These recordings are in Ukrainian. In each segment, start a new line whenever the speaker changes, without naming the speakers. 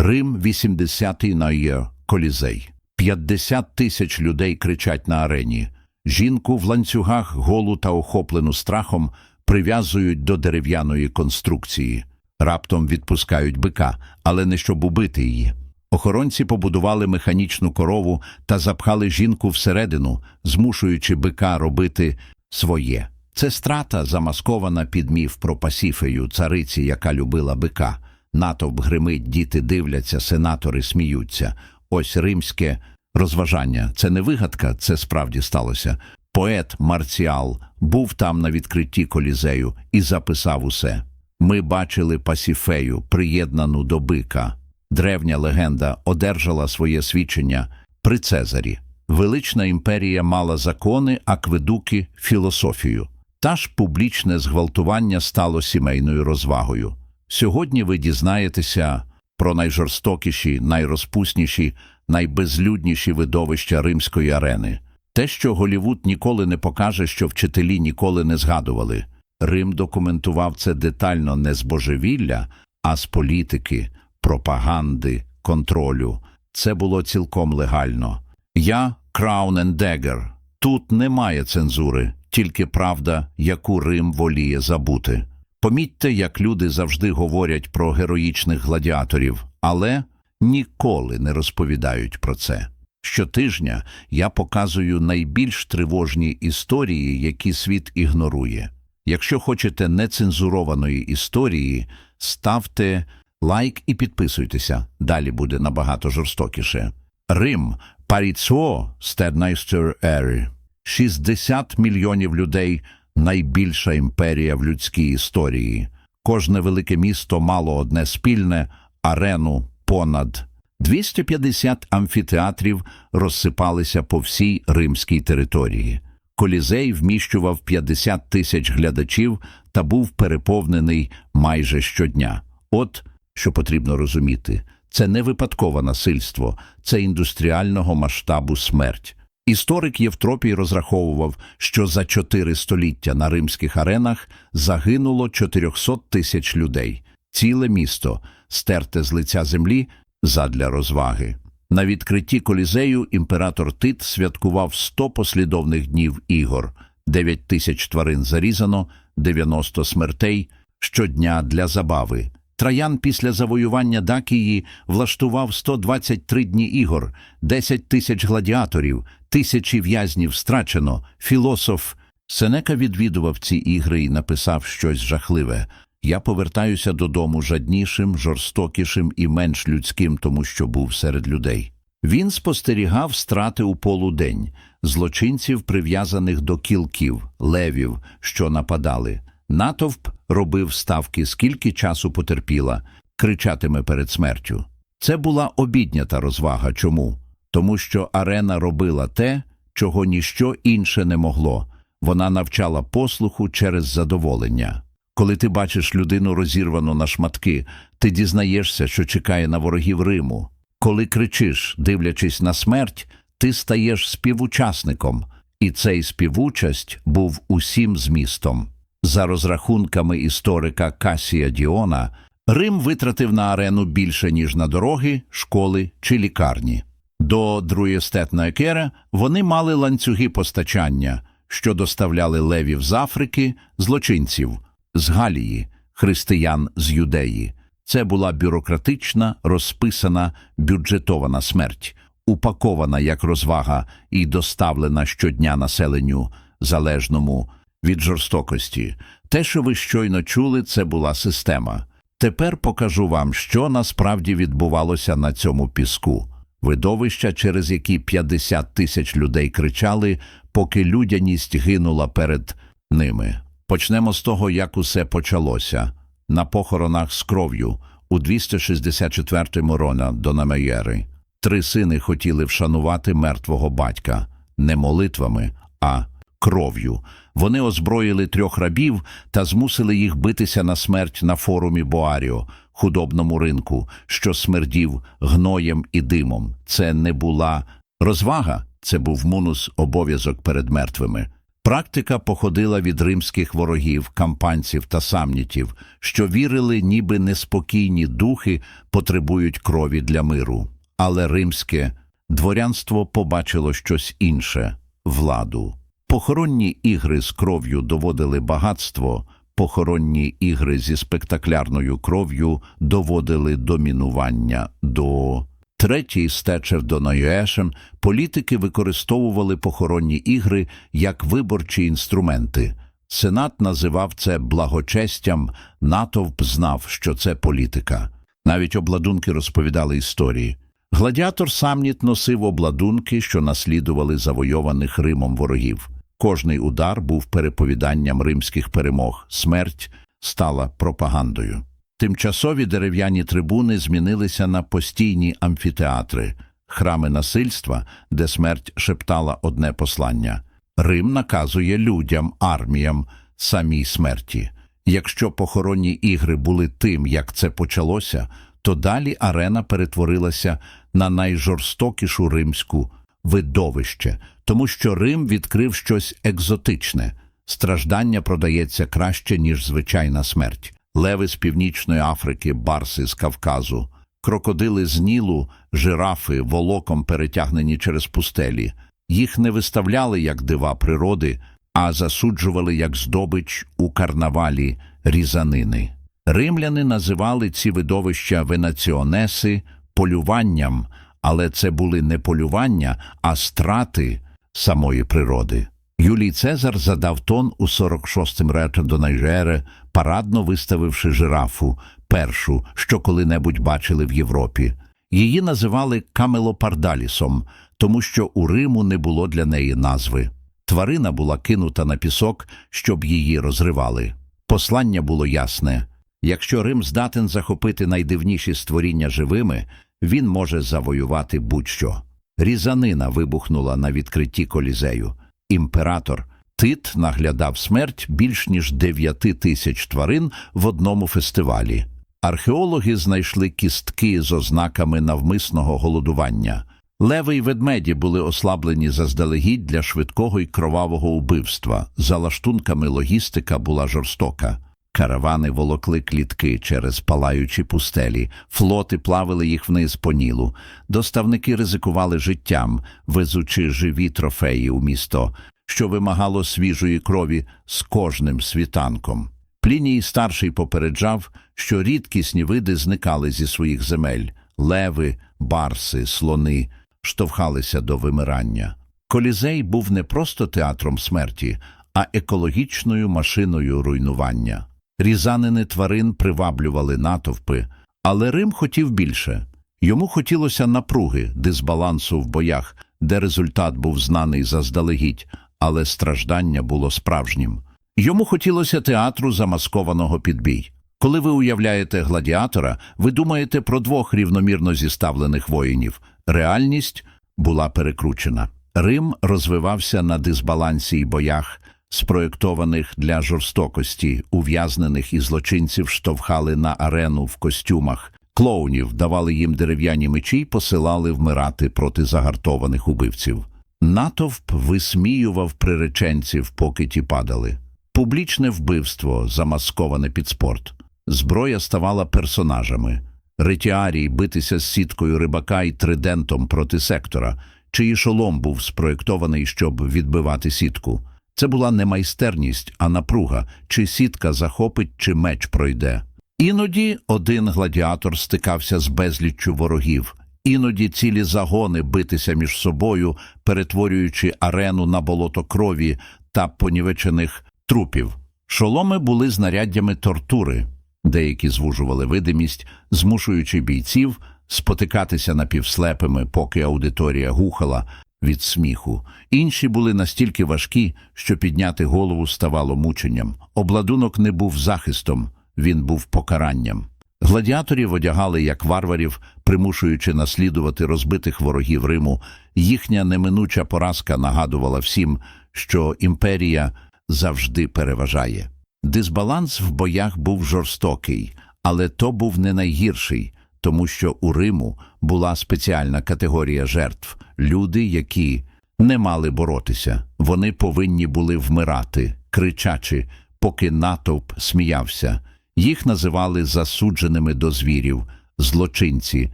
Рим 80-й на є колізей. 50 тисяч людей кричать на арені. Жінку в ланцюгах, голу та охоплену страхом прив'язують до дерев'яної конструкції. Раптом відпускають бика, але не щоб убити її. Охоронці побудували механічну корову та запхали жінку всередину, змушуючи бика робити своє. Це страта, замаскована під міф про Пасіфею, цариці, яка любила бика. Натовп гримить, діти дивляться, сенатори сміються. Ось римське розважання. Це не вигадка, це справді сталося. Поет Марціал був там на відкритті колізею і записав усе. Ми бачили Пасіфею, приєднану до бика. Древня легенда одержала своє свідчення при Цезарі. Велична імперія мала закони, акведуки, філософію. Та ж публічне зґвалтування стало сімейною розвагою. Сьогодні ви дізнаєтеся про найжорстокіші, найрозпусніші, найбезлюдніші видовища римської арени. Те, що Голівуд ніколи не покаже, що вчителі ніколи не згадували. Рим документував це детально не з божевілля, а з політики, пропаганди, контролю. Це було цілком легально. Я Краун Dagger. Тут немає цензури, тільки правда, яку Рим воліє забути. Помітьте, як люди завжди говорять про героїчних гладіаторів, але ніколи не розповідають про це. Щотижня я показую найбільш тривожні історії, які світ ігнорує. Якщо хочете нецензурованої історії, ставте лайк і підписуйтеся. Далі буде набагато жорстокіше. Рим Паріцо Стернайстер Ери. 60 мільйонів людей найбільша імперія в людській історії. Кожне велике місто мало одне спільне арену понад 250 амфітеатрів розсипалися по всій римській території. Колізей вміщував 50 тисяч глядачів та був переповнений майже щодня. От що потрібно розуміти, це не випадкове насильство, це індустріального масштабу смерть. Історик Євтропій розраховував, що за чотири століття на римських аренах загинуло 400 тисяч людей. Ціле місто стерте з лиця землі задля розваги. На відкритті колізею імператор Тит святкував 100 послідовних днів ігор, 9 тисяч тварин зарізано, 90 смертей щодня для забави. Траян після завоювання Дакії влаштував 123 дні ігор, 10 тисяч гладіаторів, тисячі в'язнів страчено. Філософ Сенека відвідував ці ігри і написав щось жахливе. Я повертаюся додому жаднішим, жорстокішим і менш людським, тому що був серед людей. Він спостерігав страти у полудень, злочинців, прив'язаних до кілків, левів, що нападали. Натовп робив ставки, скільки часу потерпіла, кричатиме перед смертю. Це була обіднята розвага. Чому? Тому що арена робила те, чого ніщо інше не могло. Вона навчала послуху через задоволення. Коли ти бачиш людину розірвану на шматки, ти дізнаєшся, що чекає на ворогів Риму. Коли кричиш, дивлячись на смерть, ти стаєш співучасником, і цей співучасть був усім змістом. За розрахунками історика Касія Діона, Рим витратив на арену більше, ніж на дороги, школи чи лікарні. До Друєстетної кера вони мали ланцюги постачання, що доставляли левів з Африки, злочинців, з Галії, християн з Юдеї. Це була бюрократична, розписана, бюджетована смерть, упакована як розвага і доставлена щодня населенню, залежному від жорстокості. Те, що ви щойно чули, це була система. Тепер покажу вам, що насправді відбувалося на цьому піску. Видовища, через які 50 тисяч людей кричали, поки людяність гинула перед ними. Почнемо з того, як усе почалося. На похоронах з кров'ю у 264-му рона до Намеєри. Три сини хотіли вшанувати мертвого батька не молитвами, а кров'ю. Вони озброїли трьох рабів та змусили їх битися на смерть на форумі Боаріо, худобному ринку, що смердів гноєм і димом. Це не була розвага, це був мунус обов'язок перед мертвими. Практика походила від римських ворогів, кампанців та самнітів, що вірили, ніби неспокійні духи потребують крові для миру. Але римське дворянство побачило щось інше владу. Похоронні ігри з кров'ю доводили багатство, похоронні ігри зі спектаклярною кров'ю доводили домінування до. Третій стечев до Ноєшем політики використовували похоронні ігри як виборчі інструменти. Сенат називав це благочестям, натовп знав, що це політика. Навіть обладунки розповідали історії. Гладіатор Самніт носив обладунки, що наслідували завойованих Римом ворогів. Кожний удар був переповіданням римських перемог, смерть стала пропагандою. Тимчасові дерев'яні трибуни змінилися на постійні амфітеатри, храми насильства, де смерть шептала одне послання. Рим наказує людям, арміям, самій смерті. Якщо похоронні ігри були тим, як це почалося, то далі арена перетворилася на найжорстокішу римську видовище, тому що Рим відкрив щось екзотичне. Страждання продається краще, ніж звичайна смерть. Леви з Північної Африки, барси з Кавказу, крокодили з Нілу, жирафи, волоком перетягнені через пустелі. Їх не виставляли як дива природи, а засуджували як здобич у карнавалі різанини. Римляни називали ці видовища венаціонеси полюванням, але це були не полювання, а страти самої природи. Юлій Цезар задав тон у 46-м речі до Найжери, парадно виставивши жирафу, першу, що коли-небудь бачили в Європі. Її називали камелопардалісом, тому що у Риму не було для неї назви. Тварина була кинута на пісок, щоб її розривали. Послання було ясне. Якщо Рим здатен захопити найдивніші створіння живими, він може завоювати будь-що. Різанина вибухнула на відкритті колізею. Імператор Тит наглядав смерть більш ніж дев'яти тисяч тварин в одному фестивалі. Археологи знайшли кістки з ознаками навмисного голодування. Леви й ведмеді були ослаблені заздалегідь для швидкого й кровавого убивства. За лаштунками логістика була жорстока. Каравани волокли клітки через палаючі пустелі, флоти плавили їх вниз по нілу. Доставники ризикували життям, везучи живі трофеї у місто, що вимагало свіжої крові з кожним світанком. Пліній старший попереджав, що рідкісні види зникали зі своїх земель леви, барси, слони штовхалися до вимирання. Колізей був не просто театром смерті, а екологічною машиною руйнування. Різанини тварин приваблювали натовпи, але Рим хотів більше. Йому хотілося напруги, дисбалансу в боях, де результат був знаний заздалегідь, але страждання було справжнім. Йому хотілося театру замаскованого підбій. Коли ви уявляєте гладіатора, ви думаєте про двох рівномірно зіставлених воїнів. Реальність була перекручена. Рим розвивався на дисбалансі й боях, спроєктованих для жорстокості, ув'язнених і злочинців штовхали на арену в костюмах, клоунів давали їм дерев'яні мечі й посилали вмирати проти загартованих убивців. Натовп висміював приреченців, поки ті падали. Публічне вбивство, замасковане під спорт. Зброя ставала персонажами. Ретіарій битися з сіткою рибака і тридентом проти сектора, чиї шолом був спроєктований, щоб відбивати сітку. Це була не майстерність, а напруга, чи сітка захопить, чи меч пройде. Іноді один гладіатор стикався з безліччю ворогів, іноді цілі загони битися між собою, перетворюючи арену на болото крові та понівечених трупів. Шоломи були знаряддями тортури, деякі звужували видимість, змушуючи бійців спотикатися напівслепими, поки аудиторія гухала від сміху. Інші були настільки важкі, що підняти голову ставало мученням. Обладунок не був захистом, він був покаранням. Гладіаторів одягали як варварів, примушуючи наслідувати розбитих ворогів Риму. Їхня неминуча поразка нагадувала всім, що імперія завжди переважає. Дисбаланс в боях був жорстокий, але то був не найгірший, тому що у Риму була спеціальна категорія жертв люди, які не мали боротися. Вони повинні були вмирати, кричачи, поки натовп сміявся. Їх називали засудженими до звірів, злочинці,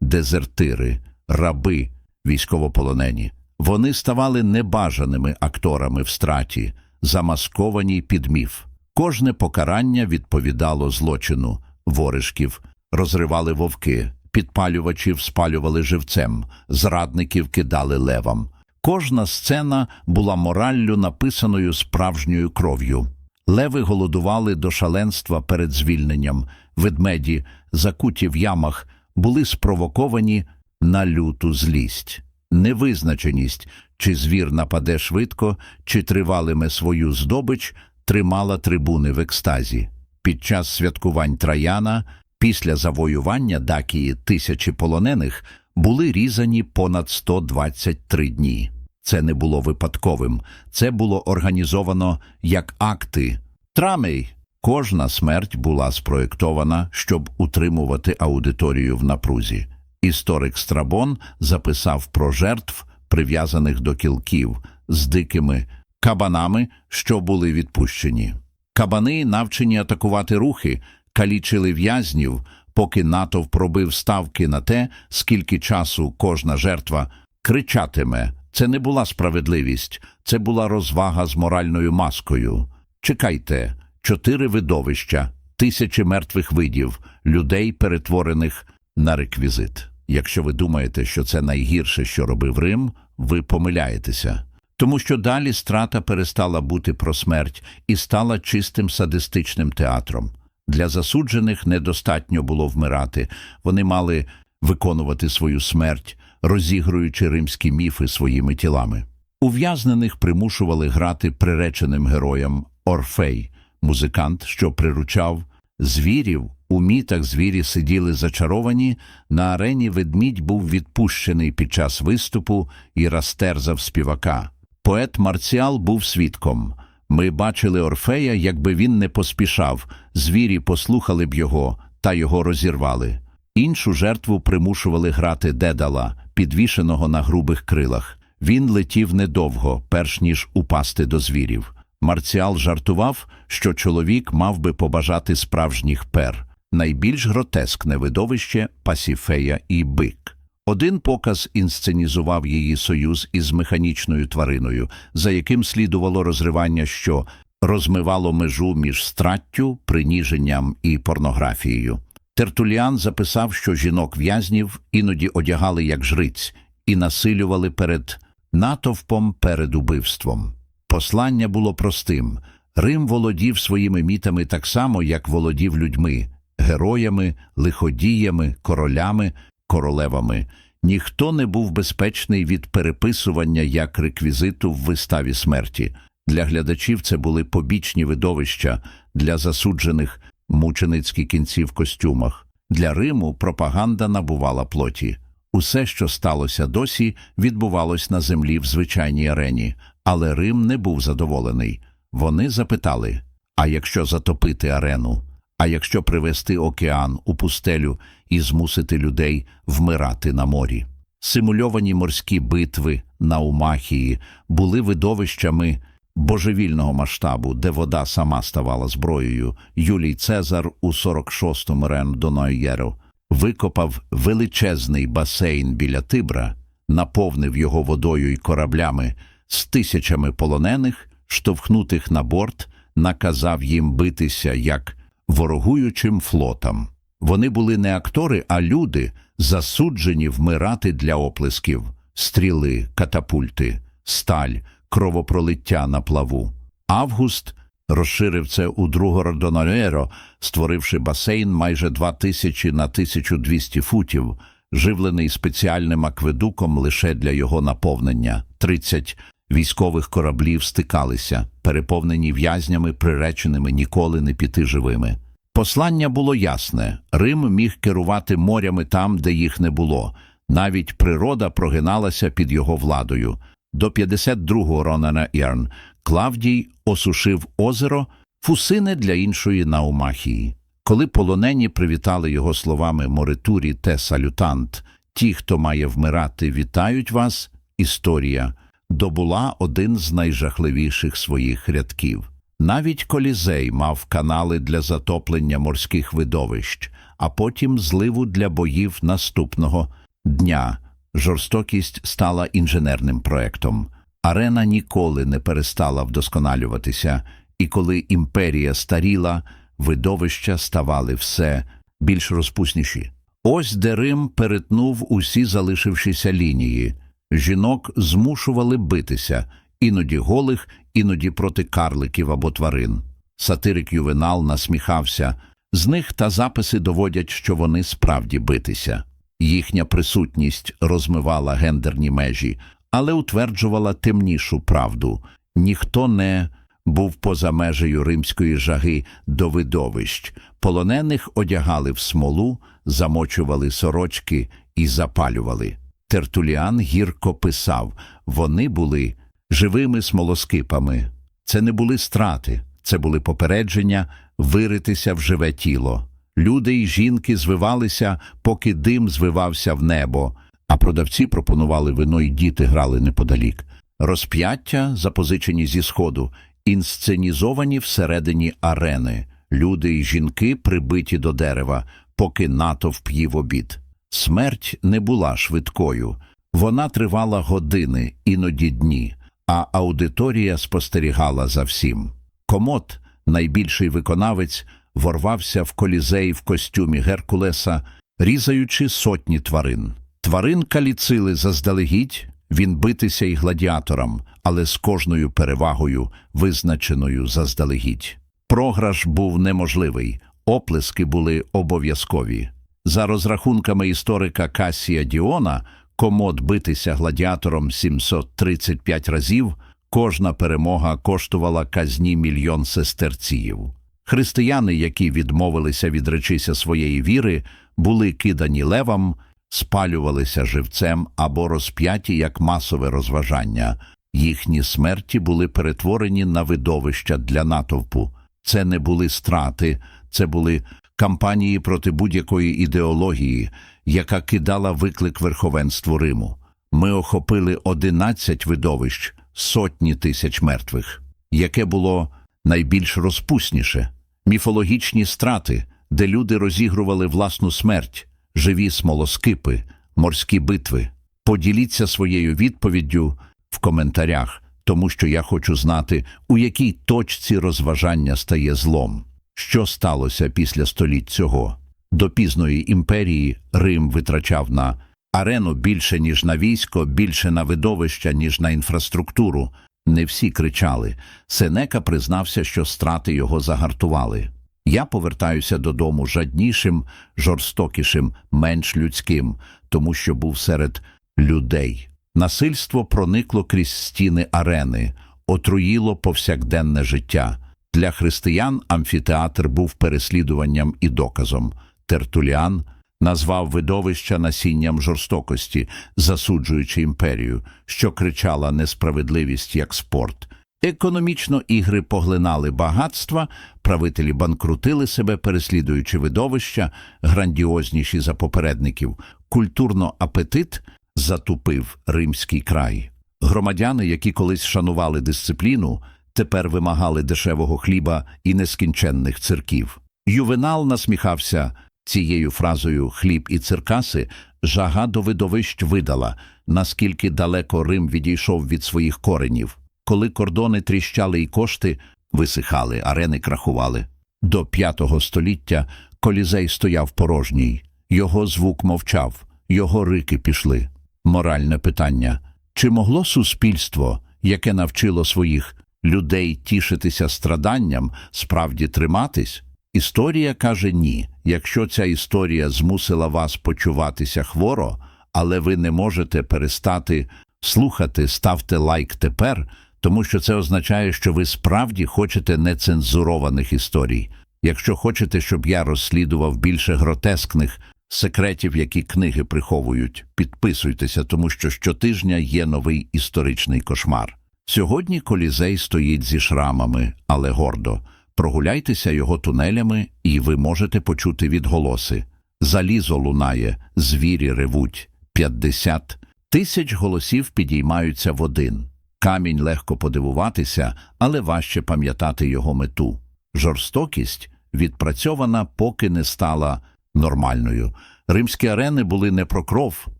дезертири, раби, військовополонені. Вони ставали небажаними акторами в страті, замасковані під міф. Кожне покарання відповідало злочину, воришків розривали вовки, підпалювачів спалювали живцем, зрадників кидали левам. Кожна сцена була мораллю, написаною справжньою кров'ю. Леви голодували до шаленства перед звільненням, ведмеді, закуті в ямах, були спровоковані на люту злість. Невизначеність, чи звір нападе швидко, чи тривалиме свою здобич, тримала трибуни в екстазі. Під час святкувань Траяна, після завоювання Дакії тисячі полонених, були різані понад 123 дні. Це не було випадковим, це було організовано як акти. Трамей. Кожна смерть була спроєктована, щоб утримувати аудиторію в напрузі. Історик Страбон записав про жертв, прив'язаних до кілків, з дикими кабанами, що були відпущені. Кабани, навчені атакувати рухи, калічили в'язнів, поки натовп пробив ставки на те, скільки часу кожна жертва кричатиме. Це не була справедливість, це була розвага з моральною маскою. Чекайте, чотири видовища, тисячі мертвих видів, людей, перетворених на реквізит. Якщо ви думаєте, що це найгірше, що робив Рим, ви помиляєтеся. Тому що далі страта перестала бути про смерть і стала чистим садистичним театром. Для засуджених недостатньо було вмирати, вони мали виконувати свою смерть, розігруючи римські міфи своїми тілами. Ув'язнених примушували грати приреченим героям Орфей, музикант, що приручав звірів. У мітах звірі сиділи зачаровані, на арені ведмідь був відпущений під час виступу і розтерзав співака. Поет Марціал був свідком. Ми бачили Орфея, якби він не поспішав, звірі послухали б його та його розірвали. Іншу жертву примушували грати дедала, підвішеного на грубих крилах. Він летів недовго, перш ніж упасти до звірів. Марціал жартував, що чоловік мав би побажати справжніх пер. Найбільш гротескне видовище Пасіфея і бик. Один показ інсценізував її союз із механічною твариною, за яким слідувало розривання, що розмивало межу між страттю, приніженням і порнографією. Тертуліан записав, що жінок в'язнів іноді одягали як жриць і насилювали перед натовпом перед убивством. Послання було простим. Рим володів своїми мітами так само, як володів людьми, героями, лиходіями, королями, королевами. Ніхто не був безпечний від переписування як реквізиту в виставі смерті. Для глядачів це були побічні видовища, для засуджених мученицькі кінці в костюмах. Для Риму пропаганда набувала плоті. Усе, що сталося досі, відбувалось на землі в звичайній арені, але Рим не був задоволений. Вони запитали: а якщо затопити арену? А якщо привести океан у пустелю і змусити людей вмирати на морі? Симульовані морські битви на Умахії були видовищами божевільного масштабу, де вода сама ставала зброєю. Юлій Цезар у 46-му рен до Нойєру викопав величезний басейн біля Тибра, наповнив його водою і кораблями з тисячами полонених, штовхнутих на борт, наказав їм битися як ворогуючим флотам. Вони були не актори, а люди, засуджені вмирати для оплесків, стріли, катапульти, сталь, кровопролиття на плаву. Август розширив це у Другородонеро, створивши басейн майже 2000 на 1200 футів, живлений спеціальним акведуком лише для його наповнення. 30 військових кораблів стикалися, переповнені в'язнями, приреченими ніколи не піти живими. Послання було ясне Рим міг керувати морями там, де їх не було. Навіть природа прогиналася під його владою. До 52-го Ронана Ірн Клавдій осушив озеро Фусине для іншої Наумахії. Коли полонені привітали його словами Моритурі те салютант, ті, хто має вмирати, вітають вас, історія добула один з найжахливіших своїх рядків. Навіть колізей мав канали для затоплення морських видовищ, а потім зливу для боїв наступного дня. Жорстокість стала інженерним проектом. Арена ніколи не перестала вдосконалюватися, і коли імперія старіла, видовища ставали все більш розпусніші. Ось де Рим перетнув усі залишившіся лінії. Жінок змушували битися, іноді голих, іноді проти карликів або тварин. Сатирик Ювенал насміхався. З них та записи доводять, що вони справді битися. Їхня присутність розмивала гендерні межі, але утверджувала темнішу правду. Ніхто не був поза межею римської жаги до видовищ. Полонених одягали в смолу, замочували сорочки і запалювали. Тертуліан гірко писав вони були живими смолоскипами. Це не були страти, це були попередження виритися в живе тіло. Люди й жінки звивалися, поки дим звивався в небо, а продавці пропонували вино й діти грали неподалік. Розп'яття, запозичені зі сходу, інсценізовані всередині арени. Люди й жінки прибиті до дерева, поки натовп їв обід. Смерть не була швидкою, вона тривала години, іноді дні, а аудиторія спостерігала за всім. Комод, найбільший виконавець, ворвався в колізей в костюмі Геркулеса, різаючи сотні тварин. Тварин каліцили заздалегідь, він битися і гладіаторам, але з кожною перевагою, визначеною заздалегідь. Програш був неможливий, оплески були обов'язкові. За розрахунками історика Касія Діона, комод битися гладіатором 735 разів, кожна перемога коштувала казні мільйон сестерціїв. Християни, які відмовилися відречися своєї віри, були кидані левам, спалювалися живцем або розп'яті як масове розважання. Їхні смерті були перетворені на видовища для натовпу. Це не були страти, це були кампанії проти будь-якої ідеології, яка кидала виклик верховенству Риму. Ми охопили 11 видовищ, сотні тисяч мертвих, яке було найбільш розпусніше міфологічні страти, де люди розігрували власну смерть, живі смолоскипи, морські битви. Поділіться своєю відповіддю в коментарях, тому що я хочу знати, у якій точці розважання стає злом. Що сталося після століть цього? До пізної імперії Рим витрачав на арену більше, ніж на військо, більше на видовища, ніж на інфраструктуру. Не всі кричали. Сенека признався, що страти його загартували. Я повертаюся додому жаднішим, жорстокішим, менш людським, тому що був серед людей. Насильство проникло крізь стіни арени, отруїло повсякденне життя. Для християн амфітеатр був переслідуванням і доказом. Тертуліан назвав видовища насінням жорстокості, засуджуючи імперію, що кричала несправедливість як спорт. Економічно ігри поглинали багатства, правителі банкрутили себе, переслідуючи видовища, грандіозніші за попередників. Культурно апетит затупив римський край. Громадяни, які колись шанували дисципліну, тепер вимагали дешевого хліба і нескінченних цирків. Ювенал насміхався цією фразою хліб і циркаси, жага до видовищ видала, наскільки далеко Рим відійшов від своїх коренів. Коли кордони тріщали і кошти, висихали, арени крахували. До п'ятого століття колізей стояв порожній, його звук мовчав, його рики пішли. Моральне питання чи могло суспільство, яке навчило своїх людей тішитися страданням, справді триматись? Історія каже ні. Якщо ця історія змусила вас почуватися хворо, але ви не можете перестати слухати, ставте лайк тепер, тому що це означає, що ви справді хочете нецензурованих історій. Якщо хочете, щоб я розслідував більше гротескних секретів, які книги приховують, підписуйтеся, тому що щотижня є новий історичний кошмар. Сьогодні колізей стоїть зі шрамами, але гордо. Прогуляйтеся його тунелями, і ви можете почути відголоси. Залізо лунає, звірі ревуть, п'ятдесят тисяч голосів підіймаються в один. Камінь легко подивуватися, але важче пам'ятати його мету. Жорстокість відпрацьована, поки не стала нормальною. Римські арени були не про кров,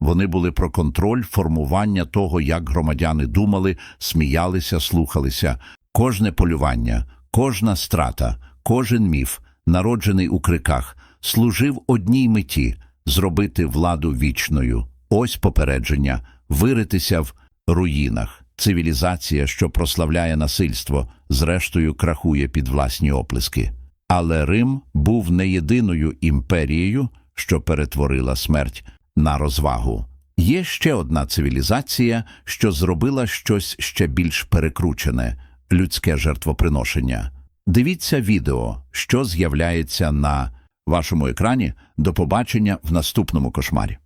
вони були про контроль формування того, як громадяни думали, сміялися, слухалися. Кожне полювання, кожна страта, кожен міф, народжений у криках, служив одній меті зробити владу вічною. Ось попередження виритися в руїнах. Цивілізація, що прославляє насильство, зрештою крахує під власні оплески. Але Рим був не єдиною імперією, що перетворила смерть на розвагу. Є ще одна цивілізація, що зробила щось ще більш перекручене людське жертвоприношення. Дивіться відео, що з'являється на вашому екрані. До побачення в наступному кошмарі.